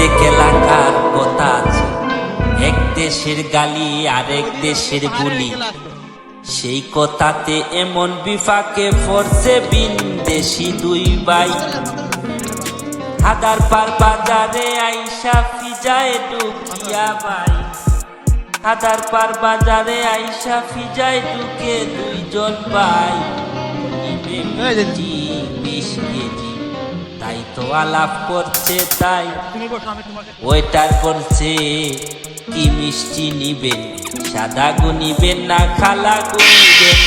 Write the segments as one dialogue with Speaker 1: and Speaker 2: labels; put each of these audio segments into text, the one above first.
Speaker 1: প্রত্যেক এলাকার কথা আছে। এক দেশের গালি আরেক দেশের বুলি সেই কথাতে এমন বিফাকে ফরছে বিন দেশি দুই ভাই। হাদার পার বাজারে আইসা ফিজায় ঢুকিয়া ভাই। হাদার পার বাজারে আইসা ফিজায় ঢুকে দুইজন ভাই। বিশ কেজি তাই তো আলাপ করছে তাই। ওইটার করছে। কি মিষ্টি নিবেন? সাদা গুনিবেন না খালা গুনিবেন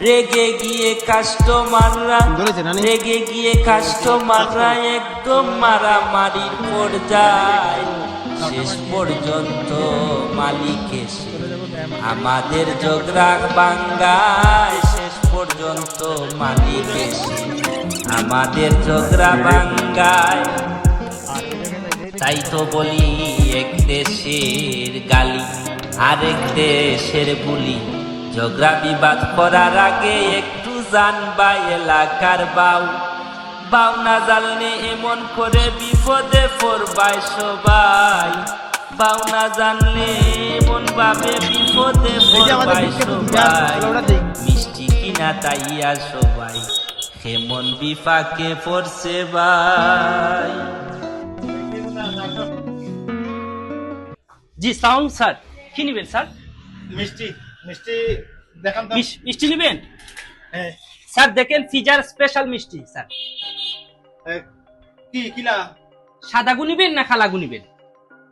Speaker 1: রেগে গিয়ে কাস্টমাররা রেগে গিয়ে কাস্টমাররা একদম মারামারি মারামারির পর্যায়। শেষ পর্যন্ত মালিক এসে আমাদের জগরাগ বাঙ্গায়। শেষ পর্যন্ত মালিক এসে আমাদের জগরা বাঙ্গায়। তাই তো বলি এক দেশের গালি আরেক দেশের বুলি। ঝগড়া বিবাদ করার আগে একটু জানবা এলাকার বাউ। বাউ না জানলে এমন করে বিপদে পড়বাই সবাই। বাউ না জানলে এমন ভাবে বিপদে পড়বাই সবাই। মিষ্টি কিনা তাইয়া সবাই। কেমন বিপাকে পড়ছে ভাই?
Speaker 2: জি সাউন্ড স্যার কি নিবেন স্যার?
Speaker 3: মিষ্টি মিষ্টি দেখান তো।
Speaker 2: মিষ্টি নিবেন?
Speaker 3: হ্যাঁ।
Speaker 2: স্যার দেখেন ফিজার স্পেশাল মিষ্টি স্যার।
Speaker 3: কি কিলা
Speaker 2: সাদাগু নিবেন না খালাগু নিবেন?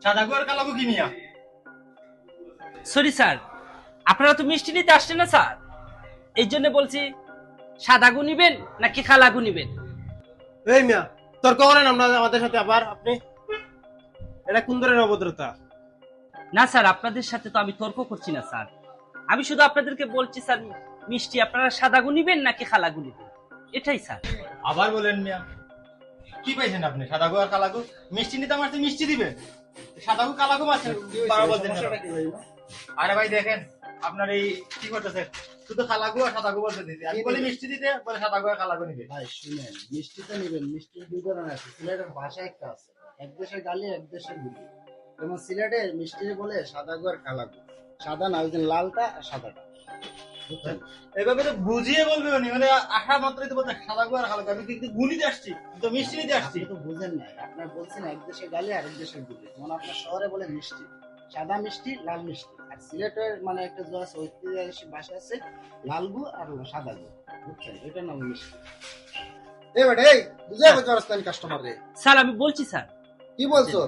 Speaker 3: সাদা গুয়ার কালাগু কি নিয়া?
Speaker 2: সরি স্যার আপনারা তো মিষ্টি নিতে আসছেন না স্যার। এই জন্য বলছি সাদাগু নিবেন নাকি খালাগু নিবেন?
Speaker 3: এই মিয়া তর্ক করেন আমরা আমাদের সাথে আবার আপনি? এটা কোন ধরনের অভদ্রতা?
Speaker 2: না স্যার আপনাদের সাথে তো আমি তর্ক করছি না স্যার। আমি শুধু আপনাদেরকে বলছি স্যার মিষ্টি আপনারা সাদাগু নিবেন নাকি খালাগু নিবেন? এটাই স্যার।
Speaker 3: আবার বলেন মিয়া কি পাইছেন আপনি সাদা গুয়ার কালাগু মিষ্টি নিতে আমার মিষ্টি দিবেন সাদা গু কালাগু মাছ বারো বলতেন আরে ভাই দেখেন আপনার এই কি করতেছে শুধু সাদা গু দিতে আমি বলি মিষ্টি দিতে বলে সাদা নিবে।
Speaker 4: ভাই শুনেন মিষ্টি তো নেবেন মিষ্টি দুই ধরনের আছে। সিলেটের ভাষা একটা আছে। এক দেশের গালি এক দেশের গুলি। যেমন সিলেটে মিষ্টি বলে সাদা সাদা না ওই লালটা আর সাদাটা। বুঝছেন?
Speaker 3: এভাবে তো বুঝিয়ে বলবে উনি। মানে আশা মাত্রই তো বলতে সাদা গু আর আমি কিন্তু গুলিতে আসছি আমি তো মিষ্টি নিতে আসছি।
Speaker 4: তো বুঝেন নাই। আপনার বলছেন এক দেশের গালি আর এক দেশের গুলি। যেমন আপনার শহরে বলে মিষ্টি। সাদা মিষ্টি লাল মিষ্টি। আর সিলেটের মানে একটা যে আছে ঐতিহাসিক ভাষা আছে লাল গু আর সাদা গু। বুঝছেন? এটার নাম মিষ্টি। এই বেটা এই বুঝে কাস্টমার রে?
Speaker 2: স্যার আমি বলছি স্যার।
Speaker 4: কি বলছো?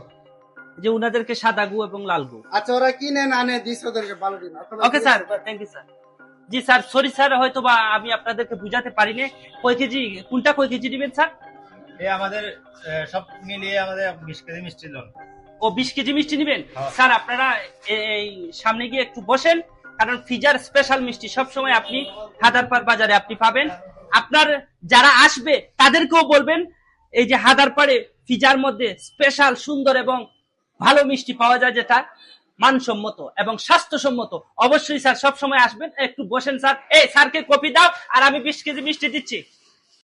Speaker 2: যে উনাদেরকে সাদা গু এবং লাল গু।
Speaker 4: আচ্ছা ওরা কিনে না আনে দিস ওদেরকে ভালো দিন
Speaker 2: okay sir. Thank you sir. Ji sir sorry sir হয়তো বা আমি আপনাদেরকে বুঝাতে পারিনি। কয় কেজি কোনটা কয় কেজি দিবেন স্যার?
Speaker 3: এই আমাদের সব মিলিয়ে আমাদের বিশ কেজি মিষ্টি লোন
Speaker 2: ও বিশ কেজি মিষ্টি নেবেন?
Speaker 3: হ্যাঁ।
Speaker 2: স্যার আপনারা এই সামনে গিয়ে একটু বসেন কারণ ফিজার স্পেশাল মিষ্টি সব সময় আপনি হাদারপার বাজারে আপনি পাবেন। আপনার যারা আসবে তাদেরকেও বলবেন এই যে হাদারপাড়ে ফিজার মধ্যে স্পেশাল সুন্দর এবং ভালো মিষ্টি পাওয়া যায় যেটা মানসম্মত এবং স্বাস্থ্যসম্মত। অবশ্যই স্যার সব সময় আসবেন একটু বসেন স্যার। এই স্যারকে কপি দাও আর আমি বিশ কেজি মিষ্টি দিচ্ছি।